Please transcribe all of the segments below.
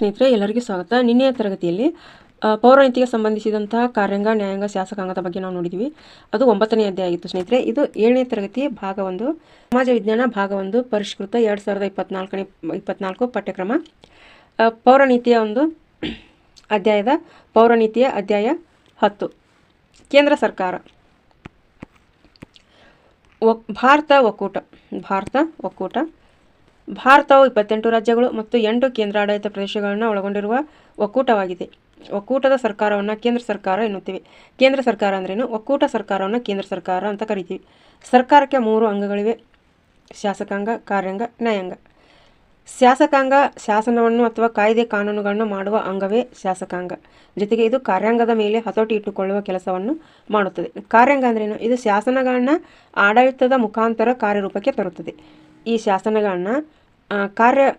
ಸ್ನೇಹಿತರೆ, ಎಲ್ಲರಿಗೂ ಸ್ವಾಗತ. ನಿನ್ನೆಯ ತರಗತಿಯಲ್ಲಿ ಪೌರಾಣಿತಿಗೆ ಸಂಬಂಧಿಸಿದಂತಹ ಕಾರ್ಯಾಂಗ, ನ್ಯಾಯಾಂಗ, ಶಾಸಕಾಂಗದ ಬಗ್ಗೆ ನಾವು ನೋಡಿದ್ವಿ. ಅದು ಒಂಬತ್ತನೇ ಅಧ್ಯಾಯ ಆಗಿತ್ತು ಸ್ನೇಹಿತರೆ. ಇದು ಏಳನೇ ತರಗತಿ ಭಾಗ ಒಂದು. ಸಮಾಜ ವಿಜ್ಞಾನ ಭಾಗ ಒಂದು, ಪರಿಷ್ಕೃತ ಎರಡು ಸಾವಿರದ ಇಪ್ಪತ್ನಾಲ್ಕನೇ, ಇಪ್ಪತ್ನಾಲ್ಕು ಪಠ್ಯಕ್ರಮ. ಪೌರನೀತಿಯ ಒಂದು ಅಧ್ಯಾಯದ ಪೌರನೀತಿಯ ಅಧ್ಯಾಯ ಹತ್ತು. ಕೇಂದ್ರ ಸರ್ಕಾರ. ಭಾರತ ಒಕ್ಕೂಟ. ಭಾರತ ಒಕ್ಕೂಟ. ಭಾರತವು ಇಪ್ಪತ್ತೆಂಟು ರಾಜ್ಯಗಳು ಮತ್ತು ಎಂಟು ಕೇಂದ್ರಾಡಳಿತ ಪ್ರದೇಶಗಳನ್ನು ಒಳಗೊಂಡಿರುವ ಒಕ್ಕೂಟವಾಗಿದೆ. ಒಕ್ಕೂಟದ ಸರ್ಕಾರವನ್ನು ಕೇಂದ್ರ ಸರ್ಕಾರ ಎನ್ನುತ್ತಿವೆ. ಕೇಂದ್ರ ಸರ್ಕಾರ ಅಂದ್ರೇನು? ಒಕ್ಕೂಟ ಸರ್ಕಾರವನ್ನು ಕೇಂದ್ರ ಸರ್ಕಾರ ಅಂತ ಕರಿತೀವಿ. ಸರ್ಕಾರಕ್ಕೆ ಮೂರು ಅಂಗಗಳಿವೆ. ಶಾಸಕಾಂಗ, ಕಾರ್ಯಾಂಗ, ನ್ಯಾಯಾಂಗ. ಶಾಸಕಾಂಗ ಶಾಸನವನ್ನು ಅಥವಾ ಕಾಯ್ದೆ ಕಾನೂನುಗಳನ್ನು ಮಾಡುವ ಅಂಗವೇ ಶಾಸಕಾಂಗ. ಜೊತೆಗೆ ಇದು ಕಾರ್ಯಾಂಗದ ಮೇಲೆ ಹತೋಟಿ ಇಟ್ಟುಕೊಳ್ಳುವ ಕೆಲಸವನ್ನು ಮಾಡುತ್ತದೆ. ಕಾರ್ಯಾಂಗ ಅಂದ್ರೇನು? ಇದು ಶಾಸನಗಳನ್ನು ಆಡಳಿತದ ಮುಖಾಂತರ ಕಾರ್ಯರೂಪಕ್ಕೆ ತರುತ್ತದೆ. ಈ ಶಾಸನಗಳನ್ನ ಕಾರ್ಯ,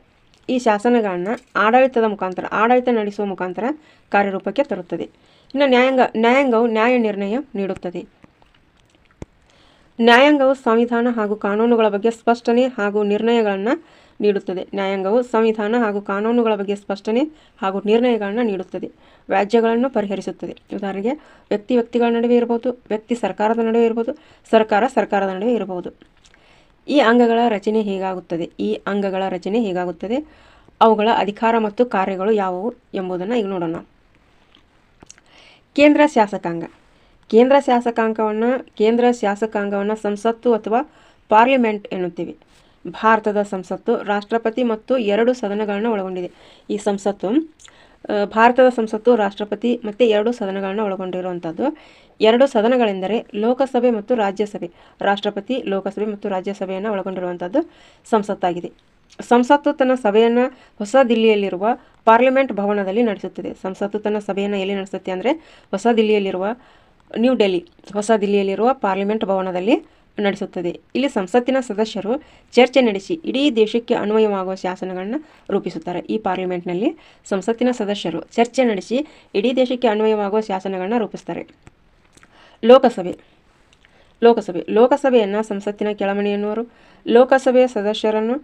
ಈ ಶಾಸನಗಳನ್ನ ಆಡಳಿತದ ಮುಖಾಂತರ, ಆಡಳಿತ ನಡೆಸುವ ಮುಖಾಂತರ ಕಾರ್ಯರೂಪಕ್ಕೆ ತರುತ್ತದೆ. ಇನ್ನು ನ್ಯಾಯಾಂಗ, ನ್ಯಾಯಾಂಗವು ನ್ಯಾಯ ನಿರ್ಣಯ ನೀಡುತ್ತದೆ. ನ್ಯಾಯಾಂಗವು ಸಂವಿಧಾನ ಹಾಗೂ ಕಾನೂನುಗಳ ಬಗ್ಗೆ ಸ್ಪಷ್ಟನೆ ಹಾಗೂ ನಿರ್ಣಯಗಳನ್ನು ನೀಡುತ್ತದೆ. ನ್ಯಾಯಾಂಗವು ಸಂವಿಧಾನ ಹಾಗೂ ಕಾನೂನುಗಳ ಬಗ್ಗೆ ಸ್ಪಷ್ಟನೆ ಹಾಗೂ ನಿರ್ಣಯಗಳನ್ನು ನೀಡುತ್ತದೆ. ವ್ಯಾಜ್ಯಗಳನ್ನು ಪರಿಹರಿಸುತ್ತದೆ. ಉದಾಹರಣೆಗೆ, ವ್ಯಕ್ತಿ ವ್ಯಕ್ತಿಗಳ ನಡುವೆ ಇರಬಹುದು, ವ್ಯಕ್ತಿ ಸರ್ಕಾರದ ನಡುವೆ ಇರಬಹುದು, ಸರ್ಕಾರ ಸರ್ಕಾರದ ನಡುವೆ ಇರಬಹುದು. ಈ ಅಂಗಗಳ ರಚನೆ ಹೇಗಾಗುತ್ತದೆ? ಈ ಅಂಗಗಳ ರಚನೆ ಹೇಗಾಗುತ್ತದೆ? ಅವುಗಳ ಅಧಿಕಾರ ಮತ್ತು ಕಾರ್ಯಗಳು ಯಾವುವು ಎಂಬುದನ್ನು ಈಗ ನೋಡೋಣ. ಕೇಂದ್ರ ಶಾಸಕಾಂಗ. ಕೇಂದ್ರ ಶಾಸಕಾಂಗವನ್ನು ಕೇಂದ್ರ ಶಾಸಕಾಂಗವನ್ನು ಸಂಸತ್ತು ಅಥವಾ ಪಾರ್ಲಿಮೆಂಟ್ ಎನ್ನುತ್ತೀವಿ. ಭಾರತದ ಸಂಸತ್ತು, ರಾಷ್ಟ್ರಪತಿ ಮತ್ತು ಎರಡು ಸದನಗಳನ್ನು ಒಳಗೊಂಡಿದೆ. ಈ ಸಂಸತ್ತು ಭಾರತದ ಸಂಸತ್ತು, ರಾಷ್ಟ್ರಪತಿ ಮತ್ತು ಎರಡು ಸದನಗಳನ್ನು ಒಳಗೊಂಡಿರುವಂಥದ್ದು ಎರಡು ಸದನಗಳೆಂದರೆ ಲೋಕಸಭೆ ಮತ್ತು ರಾಜ್ಯಸಭೆ. ರಾಷ್ಟ್ರಪತಿ, ಲೋಕಸಭೆ ಮತ್ತು ರಾಜ್ಯಸಭೆಯನ್ನು ಒಳಗೊಂಡಿರುವಂಥದ್ದು ಸಂಸತ್ತಾಗಿದೆ. ಸಂಸತ್ತು ತನ್ನ ಸಭೆಯನ್ನು ಹೊಸ ದಿಲ್ಲಿಯಲ್ಲಿರುವ ಪಾರ್ಲಿಮೆಂಟ್ ಭವನದಲ್ಲಿ ನಡೆಸುತ್ತದೆ. ಸಂಸತ್ತು ತನ್ನ ಸಭೆಯನ್ನು ಎಲ್ಲಿ ನಡೆಸುತ್ತೆ ಅಂದರೆ ಹೊಸ ದಿಲ್ಲಿಯಲ್ಲಿರುವ ನ್ಯೂ ಡೆಲ್ಲಿ, ಹೊಸ ದಿಲ್ಲಿಯಲ್ಲಿರುವ ಪಾರ್ಲಿಮೆಂಟ್ ಭವನದಲ್ಲಿ ನಡೆಸುತ್ತದೆ. ಇಲ್ಲಿ ಸಂಸತ್ತಿನ ಸದಸ್ಯರು ಚರ್ಚೆ ನಡೆಸಿ ಇಡೀ ದೇಶಕ್ಕೆ ಅನ್ವಯವಾಗುವ ಶಾಸನಗಳನ್ನು ರೂಪಿಸುತ್ತಾರೆ. ಈ ಪಾರ್ಲಿಮೆಂಟ್ನಲ್ಲಿ ಸಂಸತ್ತಿನ ಸದಸ್ಯರು ಚರ್ಚೆ ನಡೆಸಿ ಇಡೀ ದೇಶಕ್ಕೆ ಅನ್ವಯವಾಗುವ ಶಾಸನಗಳನ್ನು ರೂಪಿಸ್ತಾರೆ ಲೋಕಸಭೆ. ಲೋಕಸಭೆ. ಲೋಕಸಭೆಯನ್ನು ಸಂಸತ್ತಿನ ಕೆಳಮಣಿ ಎನ್ನುವರು. ಲೋಕಸಭೆಯ ಸದಸ್ಯರನ್ನು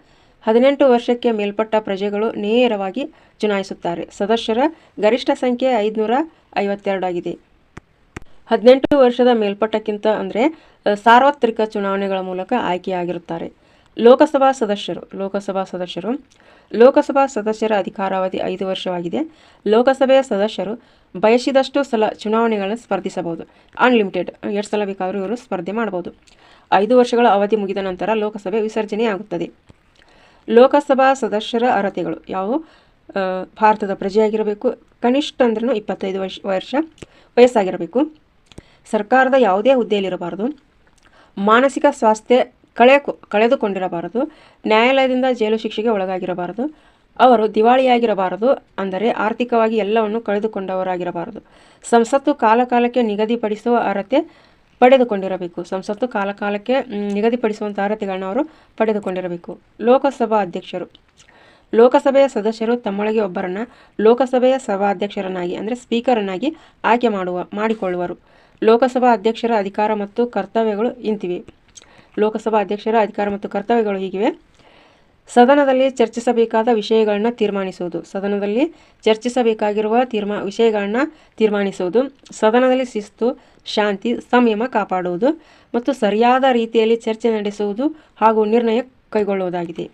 ಹದಿನೆಂಟು ವರ್ಷಕ್ಕೆ ಮೇಲ್ಪಟ್ಟ ಪ್ರಜೆಗಳು ನೇರವಾಗಿ ಚುನಾಯಿಸುತ್ತಾರೆ. ಸದಸ್ಯರ ಗರಿಷ್ಠ ಸಂಖ್ಯೆ ಐದುನೂರ ಐವತ್ತೆರಡು ಆಗಿದೆ. ಹದಿನೆಂಟು ವರ್ಷದ ಮೇಲ್ಪಟ್ಟಕ್ಕಿಂತ ಅಂದರೆ ಸಾರ್ವತ್ರಿಕ ಚುನಾವಣೆಗಳ ಮೂಲಕ ಆಯ್ಕೆಯಾಗಿರುತ್ತಾರೆ. ಲೋಕಸಭಾ ಸದಸ್ಯರು ಲೋಕಸಭಾ ಸದಸ್ಯರು, ಲೋಕಸಭಾ ಸದಸ್ಯರ ಅಧಿಕಾರಾವಧಿ ಐದು ವರ್ಷವಾಗಿದೆ. ಲೋಕಸಭೆಯ ಸದಸ್ಯರು ಬಯಸಿದಷ್ಟು ಸಲ ಚುನಾವಣೆಗಳನ್ನು ಸ್ಪರ್ಧಿಸಬಹುದು. ಅನ್ಲಿಮಿಟೆಡ್ ಎಷ್ಟು ಸಲ ಬೇಕಾದರೂ ಇವರು ಸ್ಪರ್ಧೆ ಮಾಡಬಹುದು. ಐದು ವರ್ಷಗಳ ಅವಧಿ ಮುಗಿದ ನಂತರ ಲೋಕಸಭೆ ವಿಸರ್ಜನೆಯಾಗುತ್ತದೆ ಲೋಕಸಭಾ ಸದಸ್ಯರ ಅರ್ಹತೆಗಳು ಯಾವುವು? ಭಾರತದ ಪ್ರಜೆಯಾಗಿರಬೇಕು ಕನಿಷ್ಠ ಅಂದ್ರೂ ಇಪ್ಪತ್ತೈದು ವರ್ಷ ವರ್ಷ ವಯಸ್ಸಾಗಿರಬೇಕು. ಸರ್ಕಾರದ ಯಾವುದೇ ಹುದ್ದೆಯಲ್ಲಿರಬಾರದು. ಮಾನಸಿಕ ಸ್ವಾಸ್ಥ್ಯ ಕಳೆ ಕಳೆದುಕೊಂಡಿರಬಾರದು. ನ್ಯಾಯಾಲಯದಿಂದ ಜೈಲು ಶಿಕ್ಷೆಗೆ ಒಳಗಾಗಿರಬಾರದು. ಅವರು ದಿವಾಳಿಯಾಗಿರಬಾರದು. ಅಂದರೆ ಆರ್ಥಿಕವಾಗಿ ಎಲ್ಲವನ್ನು ಕಳೆದುಕೊಂಡವರಾಗಿರಬಾರದು. ಸಂಸತ್ತು ಕಾಲಕಾಲಕ್ಕೆ ನಿಗದಿಪಡಿಸುವ ಅರ್ಹತೆ ಪಡೆದುಕೊಂಡಿರಬೇಕು. ಸಂಸತ್ತು ಕಾಲಕಾಲಕ್ಕೆ ನಿಗದಿಪಡಿಸುವಂಥ ಅರ್ಹತೆಗಳನ್ನು ಅವರು ಪಡೆದುಕೊಂಡಿರಬೇಕು. ಲೋಕಸಭಾ ಅಧ್ಯಕ್ಷರು. ಲೋಕಸಭೆಯ ಸದಸ್ಯರು ತಮ್ಮೊಳಗೆ ಒಬ್ಬರನ್ನ ಲೋಕಸಭೆಯ ಸಭಾಧ್ಯಕ್ಷರನ್ನಾಗಿ, ಅಂದರೆ ಸ್ಪೀಕರನ್ನಾಗಿ ಆಯ್ಕೆ ಮಾಡುವ, ಮಾಡಿಕೊಳ್ಳುವರು. ಲೋಕಸಭಾ ಅಧ್ಯಕ್ಷರ ಅಧಿಕಾರ ಮತ್ತು ಕರ್ತವ್ಯಗಳು ಇಂತಿವೆ. ಲೋಕಸಭಾ ಅಧ್ಯಕ್ಷರ, ಅಧಿಕಾರ ಮತ್ತು ಕರ್ತವ್ಯಗಳು ಹೀಗಿವೆ. ಸದನದಲ್ಲಿ ಚರ್ಚಿಸಬೇಕಾದ ವಿಷಯಗಳನ್ನು ತೀರ್ಮಾನಿಸುವುದು. ಸದನದಲ್ಲಿ ಚರ್ಚಿಸಬೇಕಾಗಿರುವ ತೀರ್ಮಾ, ವಿಷಯಗಳನ್ನು ತೀರ್ಮಾನಿಸುವುದು. ಸದನದಲ್ಲಿ ಶಿಸ್ತು, ಶಾಂತಿ, ಸಂಯಮ ಕಾಪಾಡುವುದು ಮತ್ತು ಸರಿಯಾದ ರೀತಿಯಲ್ಲಿ ಚರ್ಚೆ ನಡೆಸುವುದು ಹಾಗೂ ನಿರ್ಣಯ ಕೈಗೊಳ್ಳುವುದಾಗಿದೆ.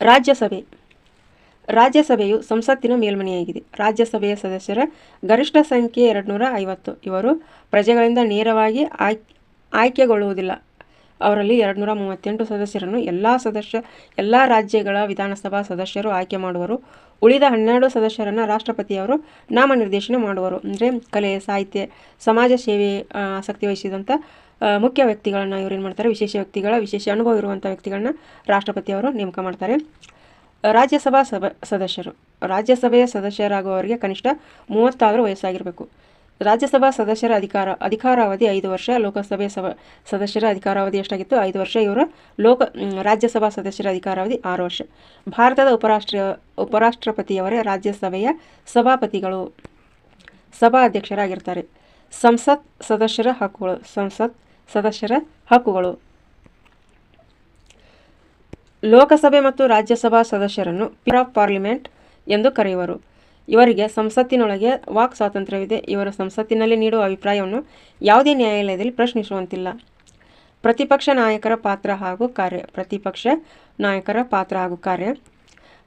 ರಾಜ್ಯಸಭೆ. ರಾಜ್ಯಸಭೆಯು ಸಂಸತ್ತಿನ ಮೇಲ್ಮನೆಯಾಗಿದೆ. ರಾಜ್ಯಸಭೆಯ ಸದಸ್ಯರ ಗರಿಷ್ಠ ಸಂಖ್ಯೆ ಎರಡುನೂರ ಐವತ್ತು. ಇವರು ಪ್ರಜೆಗಳಿಂದ ನೇರವಾಗಿ ಆಯ್, ಆಯ್ಕೆಗೊಳ್ಳುವುದಿಲ್ಲ. ಅವರಲ್ಲಿ ಎರಡುನೂರ ಮೂವತ್ತೆಂಟು ಸದಸ್ಯರನ್ನು ಎಲ್ಲ ಸದಸ್ಯ, ಎಲ್ಲ ರಾಜ್ಯಗಳ ವಿಧಾನಸಭಾ ಸದಸ್ಯರು ಆಯ್ಕೆ ಮಾಡುವರು. ಉಳಿದ ಹನ್ನೆರಡು ಸದಸ್ಯರನ್ನು ರಾಷ್ಟ್ರಪತಿಯವರು ನಾಮನಿರ್ದೇಶನ ಮಾಡುವರು. ಅಂದರೆ ಕಲೆ, ಸಾಹಿತ್ಯ, ಸಮಾಜ ಸೇವೆ ಆಸಕ್ತಿ ವಹಿಸಿದಂಥ ಮುಖ್ಯ ವ್ಯಕ್ತಿಗಳನ್ನು ಇವ್ರು ಏನು ಮಾಡ್ತಾರೆ? ವಿಶೇಷ ವ್ಯಕ್ತಿಗಳ, ವಿಶೇಷ ಅನುಭವ ಇರುವಂಥ ವ್ಯಕ್ತಿಗಳನ್ನ ರಾಷ್ಟ್ರಪತಿಯವರು ನೇಮಕ ಮಾಡ್ತಾರೆ. ರಾಜ್ಯಸಭಾ ಸಭ, ಸದಸ್ಯರು. ರಾಜ್ಯಸಭೆಯ ಸದಸ್ಯರಾಗುವವರಿಗೆ ಕನಿಷ್ಠ ಮೂವತ್ತಾರು ವಯಸ್ಸಾಗಿರಬೇಕು. ರಾಜ್ಯಸಭಾ ಸದಸ್ಯರ ಅಧಿಕಾರ, ಅಧಿಕಾರಾವಧಿ ಐದು ವರ್ಷ, ಲೋಕಸಭೆ ಸಭ ಸದಸ್ಯರ ಅಧಿಕಾರಾವಧಿ ಎಷ್ಟಾಗಿತ್ತು? ಐದು ವರ್ಷ, ಇವರ ಲೋಕ ರಾಜ್ಯಸಭಾ ಸದಸ್ಯರ ಅಧಿಕಾರಾವಧಿ ಆರು ವರ್ಷ. ಭಾರತದ ಉಪರಾಷ್ಟ್ರ, ಉಪರಾಷ್ಟ್ರಪತಿಯವರೇ ರಾಜ್ಯಸಭೆಯ ಸಭಾಪತಿಗಳು ಸಭಾ ಅಧ್ಯಕ್ಷರಾಗಿರ್ತಾರೆ ಸಂಸತ್ ಸದಸ್ಯರ ಹಕ್ಕುಗಳು, ಸಂಸತ್ ಸದಸ್ಯರ ಹಕ್ಕುಗಳು. ಲೋಕಸಭೆ ಮತ್ತು ರಾಜ್ಯಸಭಾ ಸದಸ್ಯರನ್ನು ಆಫ್ ಪಾರ್ಲಿಮೆಂಟ್ ಎಂದು ಕರೆಯುವರು. ಇವರಿಗೆ ಸಂಸತ್ತಿನೊಳಗೆ ವಾಕ್ ಸ್ವಾತಂತ್ರ್ಯವಿದೆ. ಇವರು ಸಂಸತ್ತಿನಲ್ಲಿ ನೀಡುವ ಅಭಿಪ್ರಾಯವನ್ನು ಯಾವುದೇ ನ್ಯಾಯಾಲಯದಲ್ಲಿ ಪ್ರಶ್ನಿಸುವಂತಿಲ್ಲ. ಪ್ರತಿಪಕ್ಷ ನಾಯಕರ ಪಾತ್ರ ಹಾಗೂ ಕಾರ್ಯ, ಪ್ರತಿಪಕ್ಷ ನಾಯಕರ ಪಾತ್ರ ಹಾಗೂ ಕಾರ್ಯ,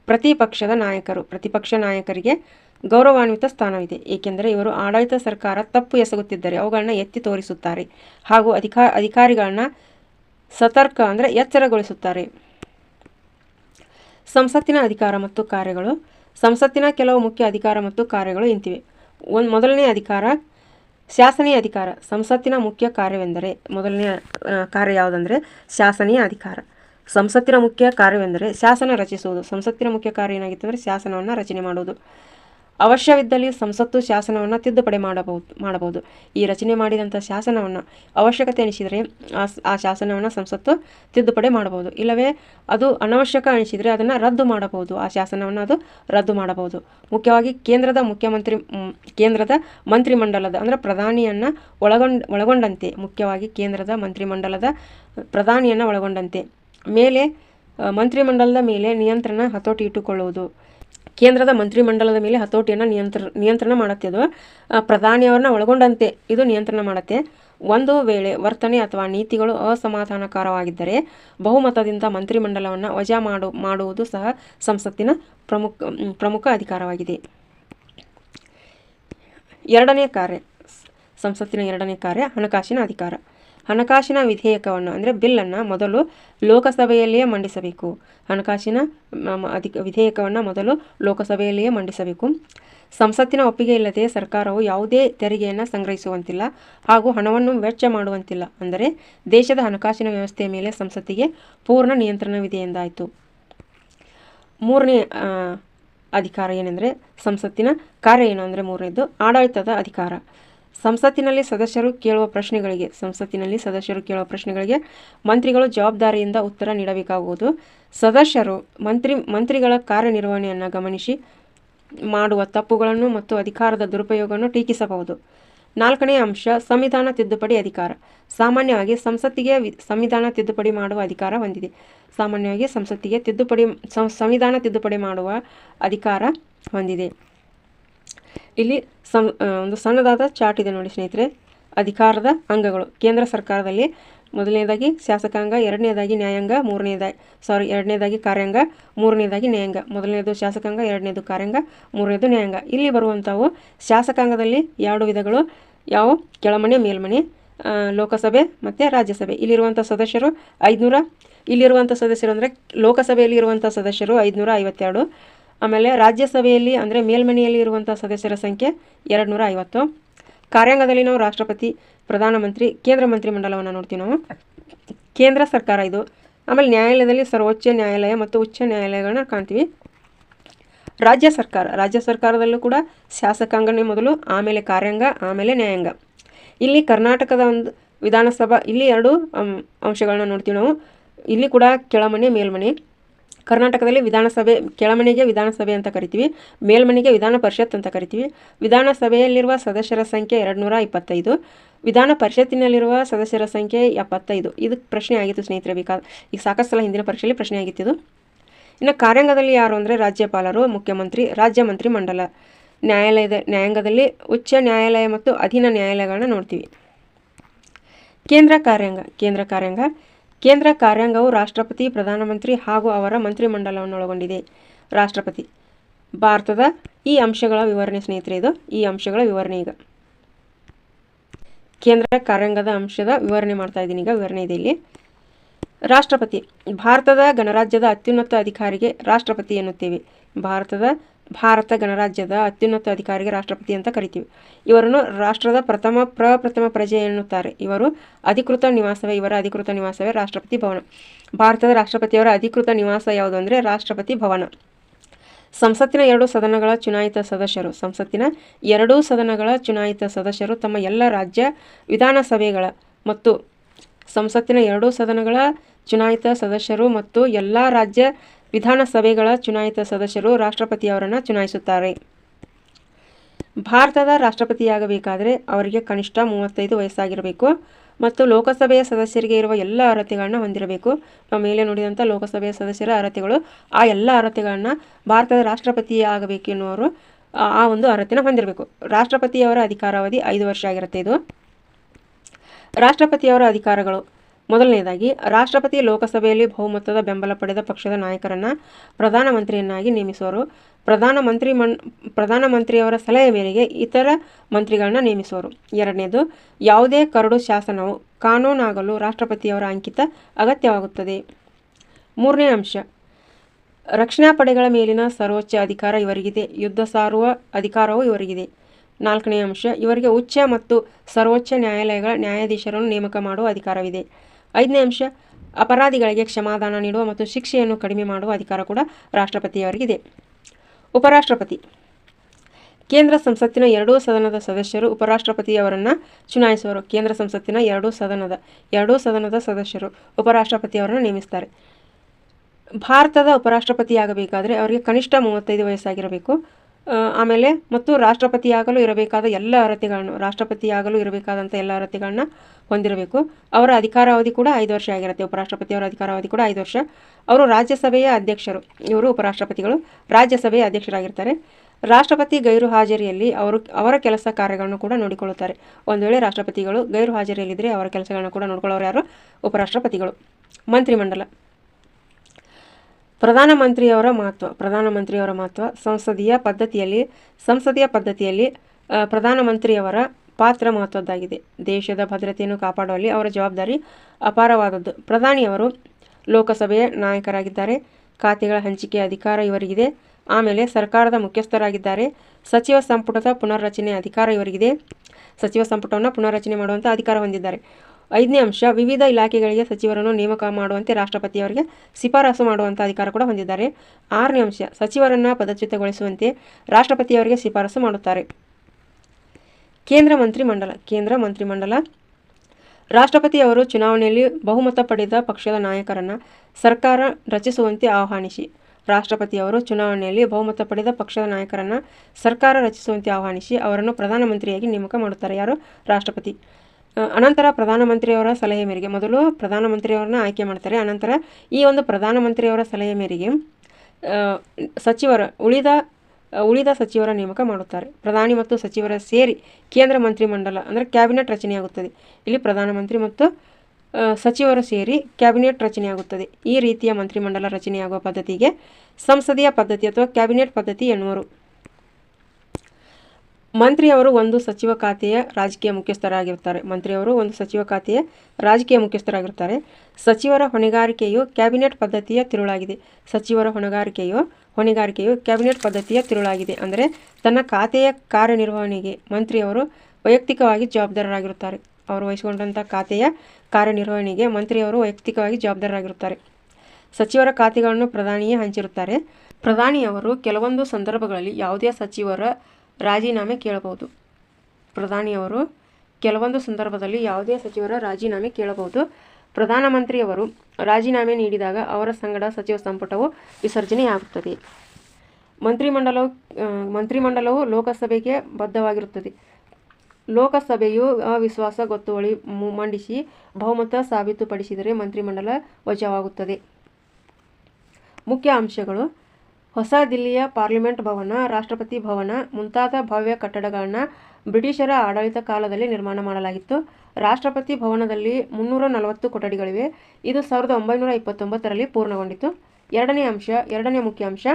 ಪ್ರತಿಪಕ್ಷದ ನಾಯಕರು, ಪ್ರತಿಪಕ್ಷ ನಾಯಕರಿಗೆ ಗೌರವಾನ್ವಿತ ಸ್ಥಾನವಿದೆ. ಏಕೆಂದರೆ ಇವರು ಆಡಳಿತ ಸರ್ಕಾರ ತಪ್ಪು ಎಸಗುತ್ತಿದ್ದರೆ ಅವುಗಳನ್ನ ಎತ್ತಿ ತೋರಿಸುತ್ತಾರೆ ಹಾಗೂ ಅಧಿಕಾ, ಅಧಿಕಾರಿಗಳನ್ನ ಸತರ್ಕ ಅಂದರೆ ಎಚ್ಚರಗೊಳಿಸುತ್ತಾರೆ. ಸಂಸತ್ತಿನ ಅಧಿಕಾರ ಮತ್ತು ಕಾರ್ಯಗಳು ಸಂಸತ್ತಿನ ಕೆಲವು ಮುಖ್ಯ ಅಧಿಕಾರ ಮತ್ತು ಕಾರ್ಯಗಳು ಇಂತಿವೆ. ಒಂದು ಮೊದಲನೇ ಅಧಿಕಾರ, ಶಾಸನೀಯ ಅಧಿಕಾರ. ಸಂಸತ್ತಿನ ಮುಖ್ಯ ಕಾರ್ಯವೆಂದರೆ ಮೊದಲನೇ ಕಾರ್ಯ ಯಾವುದಂದರೆ ಶಾಸನೀಯ ಅಧಿಕಾರ. ಸಂಸತ್ತಿನ ಮುಖ್ಯ ಕಾರ್ಯವೆಂದರೆ ಶಾಸನ ರಚಿಸುವುದು. ಸಂಸತ್ತಿನ ಮುಖ್ಯ ಕಾರ್ಯ ಏನಾಗಿತ್ತು ಅಂದರೆ ಶಾಸನವನ್ನು ರಚನೆ ಮಾಡುವುದು. ಅವಶ್ಯವಿದ್ದಲ್ಲಿ ಸಂಸತ್ತು ಶಾಸನವನ್ನು ತಿದ್ದುಪಡಿ ಮಾಡಬಹುದು ಮಾಡಬಹುದು. ಈ ರಚನೆ ಮಾಡಿದಂಥ ಶಾಸನವನ್ನು ಅವಶ್ಯಕತೆ ಅನಿಸಿದರೆ ಆ ಶಾಸನವನ್ನು ಸಂಸತ್ತು ತಿದ್ದುಪಡಿ ಮಾಡಬಹುದು. ಇಲ್ಲವೇ ಅದು ಅನವಶ್ಯಕ ಅನಿಸಿದರೆ ಅದನ್ನು ರದ್ದು ಮಾಡಬಹುದು. ಆ ಶಾಸನವನ್ನು ಅದು ರದ್ದು ಮಾಡಬಹುದು. ಮುಖ್ಯವಾಗಿ ಕೇಂದ್ರದ ಮುಖ್ಯಮಂತ್ರಿ ಕೇಂದ್ರದ ಮಂತ್ರಿಮಂಡಲದ, ಅಂದರೆ ಪ್ರಧಾನಿಯನ್ನು ಒಳಗೊಂಡ, ಒಳಗೊಂಡಂತೆ. ಮುಖ್ಯವಾಗಿ ಕೇಂದ್ರದ ಮಂತ್ರಿಮಂಡಲದ ಪ್ರಧಾನಿಯನ್ನು ಒಳಗೊಂಡಂತೆ. ಮೇಲೆ ಮಂತ್ರಿಮಂಡಲದ ಮೇಲೆ ನಿಯಂತ್ರಣ ಹತೋಟಿ ಇಟ್ಟುಕೊಳ್ಳುವುದು ಕೇಂದ್ರದ ಮಂತ್ರಿಮಂಡಲದ ಮೇಲೆ ಹತೋಟಿಯನ್ನು ನಿಯಂತ್ರ, ನಿಯಂತ್ರಣ ಮಾಡುತ್ತೆ ಅದು. ಪ್ರಧಾನಿಯವರನ್ನ ಒಳಗೊಂಡಂತೆ ಇದು ನಿಯಂತ್ರಣ ಮಾಡುತ್ತೆ. ಒಂದು ವೇಳೆ ವರ್ತನೆ ಅಥವಾ ನೀತಿಗಳು ಅಸಮಾಧಾನಕಾರವಾಗಿದ್ದರೆ ಬಹುಮತದಿಂದ ಮಂತ್ರಿಮಂಡಲವನ್ನು ವಜಾ ಮಾಡು, ಮಾಡುವುದು ಸಹ ಸಂಸತ್ತಿನ ಪ್ರಮುಖ ಪ್ರಮುಖ ಅಧಿಕಾರವಾಗಿದೆ. ಎರಡನೇ ಕಾರ್ಯ, ಸಂಸತ್ತಿನ ಎರಡನೇ ಕಾರ್ಯ ಹಣಕಾಸಿನ ಅಧಿಕಾರ. ಹಣಕಾಸಿನ ವಿಧೇಯಕವನ್ನು, ಅಂದರೆ ಬಿಲ್ಲನ್ನು ಮೊದಲು ಲೋಕಸಭೆಯಲ್ಲಿಯೇ ಮಂಡಿಸಬೇಕು. ಹಣಕಾಸಿನ ಅಧಿಕ, ವಿಧೇಯಕವನ್ನು ಮೊದಲು ಲೋಕಸಭೆಯಲ್ಲಿಯೇ ಮಂಡಿಸಬೇಕು. ಸಂಸತ್ತಿನ ಒಪ್ಪಿಗೆ ಇಲ್ಲದೆ ಸರ್ಕಾರವು ಯಾವುದೇ ತೆರಿಗೆಯನ್ನು ಸಂಗ್ರಹಿಸುವಂತಿಲ್ಲ ಹಾಗೂ ಹಣವನ್ನು ವೆಚ್ಚ ಮಾಡುವಂತಿಲ್ಲ. ಅಂದರೆ ದೇಶದ ಹಣಕಾಸಿನ ವ್ಯವಸ್ಥೆಯ ಮೇಲೆ ಸಂಸತ್ತಿಗೆ ಪೂರ್ಣ ನಿಯಂತ್ರಣವಿದೆ ಎಂದಾಯಿತು. ಮೂರನೇ ಅಧಿಕಾರ ಏನೆಂದರೆ ಸಂಸತ್ತಿನ ಕಾರ್ಯ ಏನು ಅಂದರೆ ಮೂರನೇದು ಆಡಳಿತದ ಅಧಿಕಾರ. ಸಂಸತ್ತಿನಲ್ಲಿ ಸದಸ್ಯರು ಕೇಳುವ ಪ್ರಶ್ನೆಗಳಿಗೆ, ಸಂಸತ್ತಿನಲ್ಲಿ ಸದಸ್ಯರು ಕೇಳುವ ಪ್ರಶ್ನೆಗಳಿಗೆ ಮಂತ್ರಿಗಳು ಜವಾಬ್ದಾರಿಯಿಂದ ಉತ್ತರ ನೀಡಬೇಕಾಗುವುದು. ಸದಸ್ಯರು ಮಂತ್ರಿ, ಮಂತ್ರಿಗಳ ಕಾರ್ಯನಿರ್ವಹಣೆಯನ್ನು ಗಮನಿಸಿ ಮಾಡುವ ತಪ್ಪುಗಳನ್ನು ಮತ್ತು ಅಧಿಕಾರದ ದುರುಪಯೋಗವನ್ನು ಟೀಕಿಸಬಹುದು. ನಾಲ್ಕನೇ ಅಂಶ, ಸಂವಿಧಾನ ತಿದ್ದುಪಡಿ ಅಧಿಕಾರ. ಸಾಮಾನ್ಯವಾಗಿ ಸಂಸತ್ತಿಗೆ ಸಂವಿಧಾನ ತಿದ್ದುಪಡಿ ಮಾಡುವ ಅಧಿಕಾರ ಹೊಂದಿದೆ. ಸಾಮಾನ್ಯವಾಗಿ ಸಂಸತ್ತಿಗೆ ತಿದ್ದುಪಡಿ, ಸಂವಿಧಾನ ತಿದ್ದುಪಡಿ ಮಾಡುವ ಅಧಿಕಾರ ಹೊಂದಿದೆ. ಇಲ್ಲಿ ಸಂ ಆ, ಒಂದು ಸಣ್ಣದಾದ ಚಾರ್ಟ್ ಇದೆ ನೋಡಿ ಸ್ನೇಹಿತರೆ. ಅಧಿಕಾರದ ಅಂಗಗಳು. ಕೇಂದ್ರ ಸರ್ಕಾರದಲ್ಲಿ ಮೊದಲನೇದಾಗಿ ಶಾಸಕಾಂಗ ಎರಡನೇದಾಗಿ ನ್ಯಾಯಾಂಗ ಮೂರನೇದಾಗಿ ಸಾರಿ ಎರಡನೇದಾಗಿ ಕಾರ್ಯಾಂಗ ಮೂರನೇದಾಗಿ ನ್ಯಾಯಾಂಗ. ಮೊದಲನೇದು ಶಾಸಕಾಂಗ ಎರಡನೇದು ಕಾರ್ಯಾಂಗ ಮೂರನೇದು ನ್ಯಾಯಾಂಗ. ಇಲ್ಲಿ ಬರುವಂಥವು ಶಾಸಕಾಂಗದಲ್ಲಿ ಎರಡು ವಿಧಗಳು. ಯಾವ? ಕೆಳಮನೆ ಮೇಲ್ಮನೆ ಲೋಕಸಭೆ ಮತ್ತು ರಾಜ್ಯಸಭೆ. ಇಲ್ಲಿರುವಂಥ ಸದಸ್ಯರು ಐದುನೂರ ಇಲ್ಲಿರುವಂಥ ಸದಸ್ಯರು ಅಂದರೆ ಲೋಕಸಭೆಯಲ್ಲಿ ಇರುವಂಥ ಸದಸ್ಯರು ಐದುನೂರ ಐವತ್ತೆರಡು. ಆಮೇಲೆ ರಾಜ್ಯಸಭೆಯಲ್ಲಿ, ಅಂದರೆ ಮೇಲ್ಮನೆಯಲ್ಲಿ ಇರುವಂಥ ಸದಸ್ಯರ ಸಂಖ್ಯೆ ಎರಡು ನೂರ ಐವತ್ತು ಕಾರ್ಯಾಂಗದಲ್ಲಿ ನಾವು ರಾಷ್ಟ್ರಪತಿ, ಪ್ರಧಾನಮಂತ್ರಿ, ಕೇಂದ್ರ ಮಂತ್ರಿಮಂಡಲವನ್ನು ನೋಡ್ತೀವಿ ನಾವು. ಕೇಂದ್ರ ಸರ್ಕಾರ ಇದು. ಆಮೇಲೆ ನ್ಯಾಯಾಲಯದಲ್ಲಿ ಸರ್ವೋಚ್ಚ ನ್ಯಾಯಾಲಯ ಮತ್ತು ಉಚ್ಚ ನ್ಯಾಯಾಲಯಗಳನ್ನ ಕಾಣ್ತೀವಿ. ರಾಜ್ಯ ಸರ್ಕಾರ. ರಾಜ್ಯ ಸರ್ಕಾರದಲ್ಲೂ ಕೂಡ ಶಾಸಕಾಂಗನೇ ಮೊದಲು, ಆಮೇಲೆ ಕಾರ್ಯಾಂಗ, ಆಮೇಲೆ ನ್ಯಾಯಾಂಗ. ಇಲ್ಲಿ ಕರ್ನಾಟಕದ ಒಂದು ವಿಧಾನಸಭಾ, ಇಲ್ಲಿ ಎರಡು ಅಂಶಗಳನ್ನ ನೋಡ್ತೀವಿ ನಾವು. ಇಲ್ಲಿ ಕೂಡ ಕೆಳಮನೆ, ಮೇಲ್ಮನೆ. ಕರ್ನಾಟಕದಲ್ಲಿ ವಿಧಾನಸಭೆ, ಕೆಳಮನೆಗೆ ವಿಧಾನಸಭೆ ಅಂತ ಕರಿತೀವಿ, ಮೇಲ್ಮನೆಗೆ ವಿಧಾನ ಪರಿಷತ್ ಅಂತ ಕರಿತೀವಿ. ವಿಧಾನಸಭೆಯಲ್ಲಿರುವ ಸದಸ್ಯರ ಸಂಖ್ಯೆ ಎರಡು ನೂರ ಇಪ್ಪತ್ತೈದು ವಿಧಾನ ಪರಿಷತ್ತಿನಲ್ಲಿರುವ ಸದಸ್ಯರ ಸಂಖ್ಯೆ ಎಪ್ಪತ್ತೈದು. ಇದಕ್ಕೆ ಪ್ರಶ್ನೆ ಆಗಿತ್ತು ಸ್ನೇಹಿತರೆ ಬೇಕಾದ ಈಗ ಸಾಕಷ್ಟು ಸಲ ಹಿಂದಿನ ಪರೀಕ್ಷೆಯಲ್ಲಿ ಪ್ರಶ್ನೆ ಆಗಿತ್ತು ಇನ್ನು ಕಾರ್ಯಾಂಗದಲ್ಲಿ ಯಾರು ಅಂದರೆ ರಾಜ್ಯಪಾಲರು, ಮುಖ್ಯಮಂತ್ರಿ, ರಾಜ್ಯ ಮಂತ್ರಿ ಮಂಡಲ ನ್ಯಾಯಾಲಯದ, ನ್ಯಾಯಾಂಗದಲ್ಲಿ ಉಚ್ಚ ನ್ಯಾಯಾಲಯ ಮತ್ತು ಅಧೀನ ನ್ಯಾಯಾಲಯಗಳನ್ನ ನೋಡ್ತೀವಿ. ಕೇಂದ್ರ ಕಾರ್ಯಾಂಗ ಕೇಂದ್ರ ಕಾರ್ಯಾಂಗ. ಕೇಂದ್ರ ಕಾರ್ಯಾಂಗವು ರಾಷ್ಟ್ರಪತಿ, ಪ್ರಧಾನಮಂತ್ರಿ ಹಾಗೂ ಅವರ ಮಂತ್ರಿಮಂಡಲವನ್ನು ಒಳಗೊಂಡಿದೆ ರಾಷ್ಟ್ರಪತಿ, ಭಾರತದ ಈ ಅಂಶಗಳ ವಿವರಣೆ ಸ್ನೇಹಿತರೆ, ಇದು ಈ ಅಂಶಗಳ ವಿವರಣೆ ಈಗ. ಕೇಂದ್ರ ಕಾರ್ಯಾಂಗದ ಅಂಶದ ವಿವರಣೆ ಮಾಡ್ತಾ ಇದ್ದೀನಿ. ಈಗ ವಿವರಣೆ ಇದೆ ಇಲ್ಲಿ. ರಾಷ್ಟ್ರಪತಿ, ಭಾರತದ ಗಣರಾಜ್ಯದ ಅತ್ಯುನ್ನತ ಅಧಿಕಾರಿಗೆ ರಾಷ್ಟ್ರಪತಿ ಎನ್ನುತ್ತೇವೆ. ಭಾರತದ ಭಾರತ ಗಣರಾಜ್ಯದ ಅತ್ಯುನ್ನತ ಅಧಿಕಾರಿಗೆ ರಾಷ್ಟ್ರಪತಿ ಅಂತ ಕರಿತೀವಿ. ಇವರನ್ನು ರಾಷ್ಟ್ರದ ಪ್ರಥಮ ಪ್ರಪ್ರಥಮ ಪ್ರಜೆ ಎನ್ನುತ್ತಾರೆ. ಇವರು ಅಧಿಕೃತ ನಿವಾಸವೇ, ಇವರ ಅಧಿಕೃತ ನಿವಾಸವೇ ರಾಷ್ಟ್ರಪತಿ ಭವನ. ಭಾರತದ ರಾಷ್ಟ್ರಪತಿಯವರ ಅಧಿಕೃತ ನಿವಾಸ ಯಾವುದು ಅಂದರೆ ರಾಷ್ಟ್ರಪತಿ ಭವನ. ಸಂಸತ್ತಿನ ಎರಡು ಸದನಗಳ ಚುನಾಯಿತ ಸದಸ್ಯರು. ಸಂಸತ್ತಿನ ಎರಡೂ ಸದನಗಳ ಚುನಾಯಿತ ಸದಸ್ಯರು ತಮ್ಮ ಎಲ್ಲ ರಾಜ್ಯ ವಿಧಾನಸಭೆಗಳ ಮತ್ತು ಸಂಸತ್ತಿನ ಎರಡೂ ಸದನಗಳ ಚುನಾಯಿತ ಸದಸ್ಯರು ಮತ್ತು ಎಲ್ಲ ರಾಜ್ಯ ವಿಧಾನಸಭೆಗಳ ಚುನಾಯಿತ ಸದಸ್ಯರು ರಾಷ್ಟ್ರಪತಿಯವರನ್ನು ಚುನಾಯಿಸುತ್ತಾರೆ. ಭಾರತದ ರಾಷ್ಟ್ರಪತಿಯಾಗಬೇಕಾದರೆ ಅವರಿಗೆ ಕನಿಷ್ಠ ಮೂವತ್ತೈದು ವಯಸ್ಸಾಗಿರಬೇಕು ಮತ್ತು ಲೋಕಸಭೆಯ ಸದಸ್ಯರಿಗೆ ಇರುವ ಎಲ್ಲ ಅರ್ಹತೆಗಳನ್ನು ಹೊಂದಿರಬೇಕು. ನಾವು ಮೇಲೆ ನೋಡಿದಂಥ ಲೋಕಸಭೆಯ ಸದಸ್ಯರ ಅರ್ಹತೆಗಳು, ಆ ಎಲ್ಲ ಅರ್ಹತೆಗಳನ್ನು ಭಾರತದ ರಾಷ್ಟ್ರಪತಿ ಆಗಬೇಕು ಎನ್ನುವರು ಆ ಒಂದು ಅರ್ಹತೆನ ಹೊಂದಿರಬೇಕು. ರಾಷ್ಟ್ರಪತಿಯವರ ಅಧಿಕಾರಾವಧಿ ಐದು ವರ್ಷ ಆಗಿರುತ್ತೆ ಇದು. ರಾಷ್ಟ್ರಪತಿಯವರ ಅಧಿಕಾರಗಳು. ಮೊದಲನೆಯದಾಗಿ ರಾಷ್ಟ್ರಪತಿ ಲೋಕಸಭೆಯಲ್ಲಿ ಬಹುಮತದ ಬೆಂಬಲ ಪಡೆದ ಪಕ್ಷದ ನಾಯಕರನ್ನ ಪ್ರಧಾನಮಂತ್ರಿಯನ್ನಾಗಿ ನೇಮಿಸುವರು. ಪ್ರಧಾನಮಂತ್ರಿ ಮನ್ ಪ್ರಧಾನಮಂತ್ರಿಯವರ ಸಲಹೆ ಮೇರೆಗೆ ಇತರ ಮಂತ್ರಿಗಳನ್ನ ನೇಮಿಸುವರು. ಎರಡನೇದು, ಯಾವುದೇ ಕರಡು ಶಾಸನವು ಕಾನೂನಾಗಲು ರಾಷ್ಟ್ರಪತಿಯವರ ಅಂಕಿತ ಅಗತ್ಯವಾಗುತ್ತದೆ. ಮೂರನೇ ಅಂಶ, ರಕ್ಷಣಾ ಪಡೆಗಳ ಮೇಲಿನ ಸರ್ವೋಚ್ಚ ಅಧಿಕಾರ ಇವರಿಗಿದೆ. ಯುದ್ಧ ಸಾರುವ ಅಧಿಕಾರವೂ ಇವರಿಗಿದೆ. ನಾಲ್ಕನೇ ಅಂಶ, ಇವರಿಗೆ ಉಚ್ಚ ಮತ್ತು ಸರ್ವೋಚ್ಚ ನ್ಯಾಯಾಲಯಗಳ ನ್ಯಾಯಾಧೀಶರನ್ನು ನೇಮಕ ಮಾಡುವ ಅಧಿಕಾರವಿದೆ. ಐದನೇ ಅಂಶ, ಅಪರಾಧಿಗಳಿಗೆ ಕ್ಷಮಾದಾನ ನೀಡುವ ಮತ್ತು ಶಿಕ್ಷೆಯನ್ನು ಕಡಿಮೆ ಮಾಡುವ ಅಧಿಕಾರ ಕೂಡ ರಾಷ್ಟ್ರಪತಿಯವರಿಗಿದೆ. ಉಪರಾಷ್ಟ್ರಪತಿ. ಕೇಂದ್ರ ಸಂಸತ್ತಿನ ಎರಡೂ ಸದನದ ಸದಸ್ಯರು ಉಪರಾಷ್ಟ್ರಪತಿಯವರನ್ನು ಚುನಾಯಿಸುವರು. ಕೇಂದ್ರ ಸಂಸತ್ತಿನ ಎರಡೂ ಸದನದ ಎರಡೂ ಸದನದ ಸದಸ್ಯರು ಉಪರಾಷ್ಟ್ರಪತಿಯವರನ್ನು ನೇಮಿಸ್ತಾರೆ. ಭಾರತದ ಉಪರಾಷ್ಟ್ರಪತಿಯಾಗಬೇಕಾದರೆ ಅವರಿಗೆ ಕನಿಷ್ಠ ಮೂವತ್ತೈದು ವಯಸ್ಸಾಗಿರಬೇಕು. ಆಮೇಲೆ ಮತ್ತು ರಾಷ್ಟ್ರಪತಿಯಾಗಲು ಇರಬೇಕಾದ ಎಲ್ಲ ಅರ್ಹತೆಗಳನ್ನು, ರಾಷ್ಟ್ರಪತಿಯಾಗಲು ಇರಬೇಕಾದಂಥ ಎಲ್ಲ ಅರ್ಹತೆಗಳನ್ನ ಹೊಂದಿರಬೇಕು. ಅವರ ಅಧಿಕಾರಾವಧಿ ಕೂಡ ಐದು ವರ್ಷ ಆಗಿರುತ್ತೆ. ಉಪರಾಷ್ಟ್ರಪತಿಯವರ ಅಧಿಕಾರಾವಧಿ ಕೂಡ ಐದು ವರ್ಷ. ಅವರು ರಾಜ್ಯಸಭೆಯ ಅಧ್ಯಕ್ಷರು. ಇವರು ಉಪರಾಷ್ಟ್ರಪತಿಗಳು. ರಾಜ್ಯಸಭೆಯ ಅಧ್ಯಕ್ಷರಾಗಿರ್ತಾರೆ. ರಾಷ್ಟ್ರಪತಿ ಗೈರು ಹಾಜರಿಯಲ್ಲಿ ಅವರು ಅವರ ಕೆಲಸ ಕಾರ್ಯಗಳನ್ನು ಕೂಡ ನೋಡಿಕೊಳ್ಳುತ್ತಾರೆ. ಒಂದು ವೇಳೆ ರಾಷ್ಟ್ರಪತಿಗಳು ಗೈರು ಹಾಜರಿಯಲ್ಲಿದ್ದರೆ ಅವರ ಕೆಲಸಗಳನ್ನು ಕೂಡ ನೋಡಿಕೊಳ್ಳೋರು ಯಾರು? ಉಪರಾಷ್ಟ್ರಪತಿಗಳು. ಮಂತ್ರಿಮಂಡಲ. ಪ್ರಧಾನಮಂತ್ರಿಯವರ ಮಹತ್ವ ಪ್ರಧಾನಮಂತ್ರಿಯವರ ಮಹತ್ವ, ಸಂಸದೀಯ ಪದ್ಧತಿಯಲ್ಲಿ ಸಂಸದೀಯ ಪದ್ಧತಿಯಲ್ಲಿ ಪ್ರಧಾನಮಂತ್ರಿಯವರ ಪಾತ್ರ ಮಹತ್ವದ್ದಾಗಿದೆ. ದೇಶದ ಭದ್ರತೆಯನ್ನು ಕಾಪಾಡುವಲ್ಲಿ ಅವರ ಜವಾಬ್ದಾರಿ ಅಪಾರವಾದದ್ದು. ಪ್ರಧಾನಿಯವರು ಲೋಕಸಭೆಯ ನಾಯಕರಾಗಿದ್ದಾರೆ. ಖಾತೆಗಳ ಹಂಚಿಕೆ ಅಧಿಕಾರ ಇವರಿಗಿದೆ. ಆಮೇಲೆ ಸರ್ಕಾರದ ಮುಖ್ಯಸ್ಥರಾಗಿದ್ದಾರೆ. ಸಚಿವ ಸಂಪುಟದ ಪುನರ್ರಚನೆ ಅಧಿಕಾರ ಇವರಿಗಿದೆ. ಸಚಿವ ಸಂಪುಟವನ್ನು ಪುನರ್ರಚನೆ ಮಾಡುವಂಥ ಅಧಿಕಾರ ಹೊಂದಿದ್ದಾರೆ. ಐದನೇ ಅಂಶ, ವಿವಿಧ ಇಲಾಖೆಗಳಿಗೆ ಸಚಿವರನ್ನು ನೇಮಕ ಮಾಡುವಂತೆ ರಾಷ್ಟ್ರಪತಿಯವರಿಗೆ ಶಿಫಾರಸು ಮಾಡುವಂಥ ಅಧಿಕಾರ ಕೂಡ ಹೊಂದಿದ್ದಾರೆ. ಆರನೇ ಅಂಶ, ಸಚಿವರನ್ನು ಪದಚ್ಯುತಗೊಳಿಸುವಂತೆ ರಾಷ್ಟ್ರಪತಿಯವರಿಗೆ ಶಿಫಾರಸು ಮಾಡುತ್ತಾರೆ. ಕೇಂದ್ರ ಮಂತ್ರಿಮಂಡಲ ಕೇಂದ್ರ ಮಂತ್ರಿಮಂಡಲ. ರಾಷ್ಟ್ರಪತಿಯವರು ಚುನಾವಣೆಯಲ್ಲಿ ಬಹುಮತ ಪಡೆದ ಪಕ್ಷದ ನಾಯಕರನ್ನು ಸರ್ಕಾರ ರಚಿಸುವಂತೆ ಆಹ್ವಾನಿಸಿ. ರಾಷ್ಟ್ರಪತಿಯವರು ಚುನಾವಣೆಯಲ್ಲಿ ಬಹುಮತ ಪಡೆದ ಪಕ್ಷದ ನಾಯಕರನ್ನು ಸರ್ಕಾರ ರಚಿಸುವಂತೆ ಆಹ್ವಾನಿಸಿ ಅವರನ್ನು ಪ್ರಧಾನಮಂತ್ರಿಯಾಗಿ ನೇಮಕ ಮಾಡುತ್ತಾರೆ. ಯಾರು? ರಾಷ್ಟ್ರಪತಿ. ಅನಂತರ ಪ್ರಧಾನಮಂತ್ರಿಯವರ ಸಲಹೆ ಮೇರೆಗೆ, ಮೊದಲು ಪ್ರಧಾನಮಂತ್ರಿಯವರನ್ನ ಆಯ್ಕೆ ಮಾಡ್ತಾರೆ, ಅನಂತರ ಈ ಒಂದು ಪ್ರಧಾನಮಂತ್ರಿಯವರ ಸಲಹೆ ಮೇರೆಗೆ ಸಚಿವರ, ಉಳಿದ ಉಳಿದ ಸಚಿವರ ನೇಮಕ ಮಾಡುತ್ತಾರೆ. ಪ್ರಧಾನಿ ಮತ್ತು ಸಚಿವರ ಸೇರಿ ಕೇಂದ್ರ ಮಂತ್ರಿಮಂಡಲ, ಅಂದರೆ ಕ್ಯಾಬಿನೆಟ್ ರಚನೆಯಾಗುತ್ತದೆ ಇಲ್ಲಿ ಪ್ರಧಾನಮಂತ್ರಿ ಮತ್ತು ಸಚಿವರು ಸೇರಿ ಕ್ಯಾಬಿನೆಟ್ ರಚನೆಯಾಗುತ್ತದೆ ಈ ರೀತಿಯ ಮಂತ್ರಿಮಂಡಲ ರಚನೆಯಾಗುವ ಪದ್ಧತಿಗೆ ಸಂಸದೀಯ ಪದ್ಧತಿ ಅಥವಾ ಕ್ಯಾಬಿನೆಟ್ ಪದ್ಧತಿ ಎನ್ನುವರು. ಮಂತ್ರಿಯವರು ಒಂದು ಸಚಿವ ಖಾತೆಯ ರಾಜಕೀಯ ಮುಖ್ಯಸ್ಥರಾಗಿರ್ತಾರೆ ಮಂತ್ರಿಯವರು ಒಂದು ಸಚಿವ ಖಾತೆಯ ರಾಜಕೀಯ ಮುಖ್ಯಸ್ಥರಾಗಿರ್ತಾರೆ ಸಚಿವರ ಹೊಣೆಗಾರಿಕೆಯು ಕ್ಯಾಬಿನೆಟ್ ಪದ್ಧತಿಯ ತಿರುಳಾಗಿದೆ. ಸಚಿವರ ಹೊಣೆಗಾರಿಕೆಯು ಹೊಣೆಗಾರಿಕೆಯು ಕ್ಯಾಬಿನೆಟ್ ಪದ್ಧತಿಯ ತಿರುಳಾಗಿದೆ. ಅಂದರೆ ತನ್ನ ಖಾತೆಯ ಕಾರ್ಯನಿರ್ವಹಣೆಗೆ ಮಂತ್ರಿಯವರು ವೈಯಕ್ತಿಕವಾಗಿ ಜವಾಬ್ದಾರರಾಗಿರುತ್ತಾರೆ. ಅವರು ವಹಿಸಿಕೊಂಡಂಥ ಖಾತೆಯ ಕಾರ್ಯನಿರ್ವಹಣೆಗೆ ಮಂತ್ರಿಯವರು ವೈಯಕ್ತಿಕವಾಗಿ ಜವಾಬ್ದಾರರಾಗಿರುತ್ತಾರೆ. ಸಚಿವರ ಖಾತೆಗಳನ್ನು ಪ್ರಧಾನಿಯೇ ಹಂಚಿರುತ್ತಾರೆ. ಪ್ರಧಾನಿಯವರು ಕೆಲವೊಂದು ಸಂದರ್ಭಗಳಲ್ಲಿ ಯಾವುದೇ ಸಚಿವರ ರಾಜೀನಾಮೆ ಕೇಳಬಹುದು. ಪ್ರಧಾನಿಯವರು ಕೆಲವೊಂದು ಸಂದರ್ಭದಲ್ಲಿ ಯಾವುದೇ ಸಚಿವರ ರಾಜೀನಾಮೆ ಕೇಳಬಹುದು. ಪ್ರಧಾನಮಂತ್ರಿಯವರು ರಾಜೀನಾಮೆ ನೀಡಿದಾಗ ಅವರ ಸಂಗಡ ಸಚಿವ ಸಂಪುಟವು ವಿಸರ್ಜನೆಯಾಗುತ್ತದೆ. ಮಂತ್ರಿಮಂಡಲವು ಮಂತ್ರಿಮಂಡಲವು ಲೋಕಸಭೆಗೆ ಬದ್ಧವಾಗಿರುತ್ತದೆ. ಲೋಕಸಭೆಯು ಅವಿಶ್ವಾಸ ಗೊತ್ತುವಳಿ ಮಂಡಿಸಿ ಬಹುಮತ ಸಾಬೀತುಪಡಿಸಿದರೆ ಮಂತ್ರಿಮಂಡಲ ವಜಾವಾಗುತ್ತದೆ. ಮುಖ್ಯ ಅಂಶಗಳು. ಹೊಸ ದಿಲ್ಲಿಯ ಪಾರ್ಲಿಮೆಂಟ್ ಭವನ, ರಾಷ್ಟ್ರಪತಿ ಭವನ, ಮುಂತಾದ ಭವ್ಯ ಕಟ್ಟಡಗಳನ್ನು ಬ್ರಿಟಿಷರ ಆಡಳಿತ ಕಾಲದಲ್ಲಿ ನಿರ್ಮಾಣ ಮಾಡಲಾಗಿತ್ತು. ರಾಷ್ಟ್ರಪತಿ ಭವನದಲ್ಲಿ ಮುನ್ನೂರ ನಲವತ್ತು ಕೊಠಡಿಗಳಿವೆ. ಇದು ಸಾವಿರದ ಒಂಬೈನೂರ ಇಪ್ಪತ್ತೊಂಬತ್ತರಲ್ಲಿ ಪೂರ್ಣಗೊಂಡಿತು. ಎರಡನೇ ಅಂಶ, ಎರಡನೇ ಮುಖ್ಯ ಅಂಶ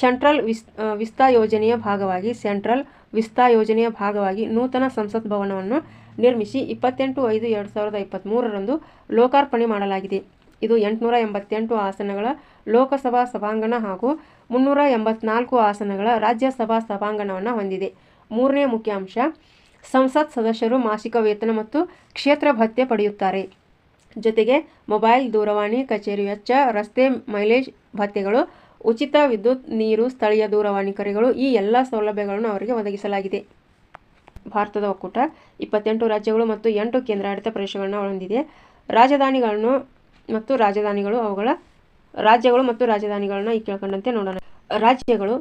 ಸೆಂಟ್ರಲ್ ವಿಸ್ ವಿಸ್ತಾ ಯೋಜನೆಯ ಭಾಗವಾಗಿ, ಸೆಂಟ್ರಲ್ ವಿಸ್ತಾ ಯೋಜನೆಯ ಭಾಗವಾಗಿ ನೂತನ ಸಂಸತ್ ಭವನವನ್ನು ನಿರ್ಮಿಸಿ ಇಪ್ಪತ್ತೆಂಟು ಐದು ಎರಡು ಸಾವಿರದ ಇಪ್ಪತ್ತ್ಮೂರರಂದು ಲೋಕಾರ್ಪಣೆ ಮಾಡಲಾಗಿದೆ. ಇದು ಎಂಟುನೂರ ಎಂಬತ್ತೆಂಟು ಆಸನಗಳ ಲೋಕಸಭಾ ಸಭಾಂಗಣ ಹಾಗೂ ಮುನ್ನೂರ ಎಂಬತ್ನಾಲ್ಕು ಆಸನಗಳ ರಾಜ್ಯಸಭಾ ಸಭಾಂಗಣವನ್ನು ಹೊಂದಿದೆ. ಮೂರನೇ ಮುಖ್ಯಾಂಶ, ಸಂಸತ್ ಸದಸ್ಯರು ಮಾಸಿಕ ವೇತನ ಮತ್ತು ಕ್ಷೇತ್ರ ಭತ್ಯೆ ಪಡೆಯುತ್ತಾರೆ. ಜೊತೆಗೆ ಮೊಬೈಲ್ ದೂರವಾಣಿ ಕಚೇರಿ ವೆಚ್ಚ, ರಸ್ತೆ ಮೈಲೇಜ್ ಭತ್ಯೆಗಳು, ಉಚಿತ ವಿದ್ಯುತ್, ನೀರು, ಸ್ಥಳೀಯ ದೂರವಾಣಿ ಕರೆಗಳು ಈ ಎಲ್ಲ ಸೌಲಭ್ಯಗಳನ್ನು ಅವರಿಗೆ ಒದಗಿಸಲಾಗಿದೆ. ಭಾರತದ ಒಕ್ಕೂಟ ಇಪ್ಪತ್ತೆಂಟು ರಾಜ್ಯಗಳು ಮತ್ತು ಎಂಟು ಕೇಂದ್ರಾಡಳಿತ ಪ್ರದೇಶಗಳನ್ನು ಹೊಂದಿದೆ ರಾಜಧಾನಿಗಳನ್ನು ಮತ್ತು ರಾಜಧಾನಿಗಳು ಅವುಗಳ ರಾಜ್ಯಗಳು ಮತ್ತು ರಾಜಧಾನಿಗಳನ್ನ ಈ ಕೇಳ್ಕೊಂಡಂತೆ ನೋಡೋಣ. ರಾಜ್ಯಗಳು,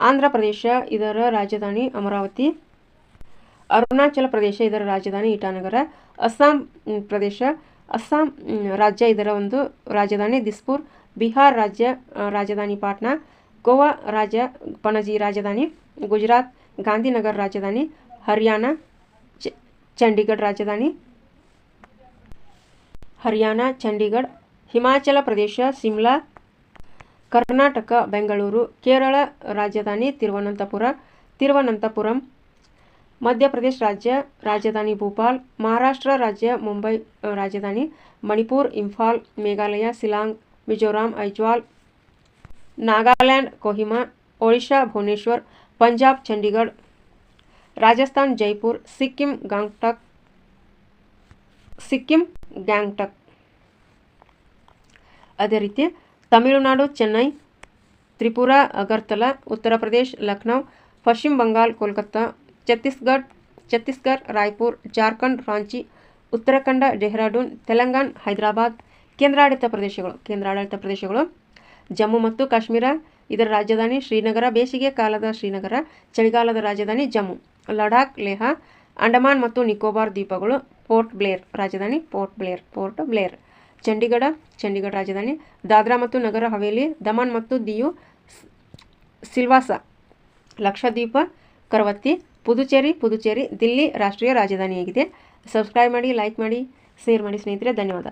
ಆಂಧ್ರ ಪ್ರದೇಶ, ಇದರ ರಾಜಧಾನಿ ಅಮರಾವತಿ, ಅರುಣಾಚಲ ಪ್ರದೇಶ, ಇದರ ರಾಜಧಾನಿ ಇಟಾನಗರ, ಅಸ್ಸಾಂ ಪ್ರದೇಶ, ಅಸ್ಸಾಂ ರಾಜ್ಯ, ಇದರ ಒಂದು ರಾಜಧಾನಿ ದಿಸ್ಪುರ್, ಬಿಹಾರ್ ರಾಜ್ಯ ರಾಜಧಾನಿ ಪಾಟ್ನಾ, ಗೋವಾ ರಾಜ್ಯ ಪಣಜಿ ರಾಜಧಾನಿ, ಗುಜರಾತ್, ಗಾಂಧಿನಗರ್ ರಾಜಧಾನಿ, ಹರಿಯಾಣ ಚಂಡೀಗಢ ರಾಜಧಾನಿ, ಹರಿಯಾಣ, ಚಂಡೀಗಢ ಹಿಮಾಚಲ ಪ್ರದೇಶ ಸಿಮ್ಲಾ ಕರ್ನಾಟಕ ಬೆಂಗಳೂರು ಕೇರಳ ರಾಜಧಾನಿ ತಿರುವನಂತಪುರ ತಿರುವನಂತಪುರಂ ಮಧ್ಯಪ್ರದೇಶ ರಾಜ್ಯ ರಾಜಧಾನಿ ಭೂಪಾಲ್ ಮಹಾರಾಷ್ಟ್ರ ರಾಜ್ಯ ಮುಂಬೈ ಅ, ರಾಜಧಾನಿ ಮಣಿಪುರ್ ಇಂಫಾಲ್ ಮೇಘಾಲಯ ಸಿಲಾಂಗ್ ಮಿಜೋರಾಂ ಐಜ್ವಾಲ್ ನಾಗಾಲ್ಯಾಂಡ್ ಕೊಹಿಮಾ ಒಡಿಶಾ ಭುವನೇಶ್ವರ್ ಪಂಜಾಬ್ ಚಂಡೀಗಢ ರಾಜಸ್ಥಾನ್ ಜೈಪುರ್ ಸಿಕ್ಕಿಂ ಗಾಂಗ್ಟಕ್ ಸಿಕ್ಕಿಂ ಗ್ಯಾಂಗ್ಟಕ್ ಅದೇ ರೀತಿ ತಮಿಳುನಾಡು, ಚೆನ್ನೈ, ತ್ರಿಪುರ, ಅಗರ್ತಲಾ, ಉತ್ತರ ಪ್ರದೇಶ್, ಲಕ್ನೌ, ಪಶ್ಚಿಮ ಬಂಗಾಲ್ ಕೋಲ್ಕತ್ತಾ ಛತ್ತೀಸ್ಗಢ ಛತ್ತೀಸ್ಗಢ ರಾಯ್ಪುರ್, ಜಾರ್ಖಂಡ್, ರಾಂಚಿ, ಉತ್ತರಾಖಂಡ, ಡೆಹ್ರಾಡೂನ್, ತೆಲಂಗಾಣ, ಹೈದರಾಬಾದ್, ಕೇಂದ್ರಾಡಳಿತ ಪ್ರದೇಶಗಳು ಕೇಂದ್ರಾಡಳಿತ ಪ್ರದೇಶಗಳು, ಜಮ್ಮು ಮತ್ತು ಕಾಶ್ಮೀರ, ಇದರ ರಾಜಧಾನಿ ಶ್ರೀನಗರ, ಬೇಸಿಗೆ ಕಾಲದ ಶ್ರೀನಗರ, ಚಳಿಗಾಲದ ರಾಜಧಾನಿ ಜಮ್ಮು, ಲಡಾಖ್, ಲೇಹಾ, ಅಂಡಮಾನ್ ಮತ್ತು ನಿಕೋಬಾರ್ ದ್ವೀಪಗಳು, ಪೋರ್ಟ್ ಬ್ಲೇರ್, ರಾಜಧಾನಿ ಪೋರ್ಟ್ ಬ್ಲೇರ್ ಪೋರ್ಟ್ ಬ್ಲೇರ್. ಚಂಡೀಗಢ ಚಂಡೀಗಢ ರಾಜಧಾನಿ, ದಾದ್ರಾ ಮತ್ತು ನಗರ ಹವೇಲಿ, ದಮನ್ ಮತ್ತು ದಿಯು ಸಿಲ್ವಾಸ, ಲಕ್ಷದ್ವೀಪ, ಕರವತ್ತಿ, ಪುದುಚೇರಿ ಪುದುಚೇರಿ, ದಿಲ್ಲಿ ರಾಷ್ಟ್ರೀಯ ರಾಜಧಾನಿಯಾಗಿದೆ. ಸಬ್ಸ್ಕ್ರೈಬ್ ಮಾಡಿ ಲೈಕ್ ಮಾಡಿ ಶೇರ್ ಮಾಡಿ ಸ್ನೇಹಿತರೆ, ಧನ್ಯವಾದ.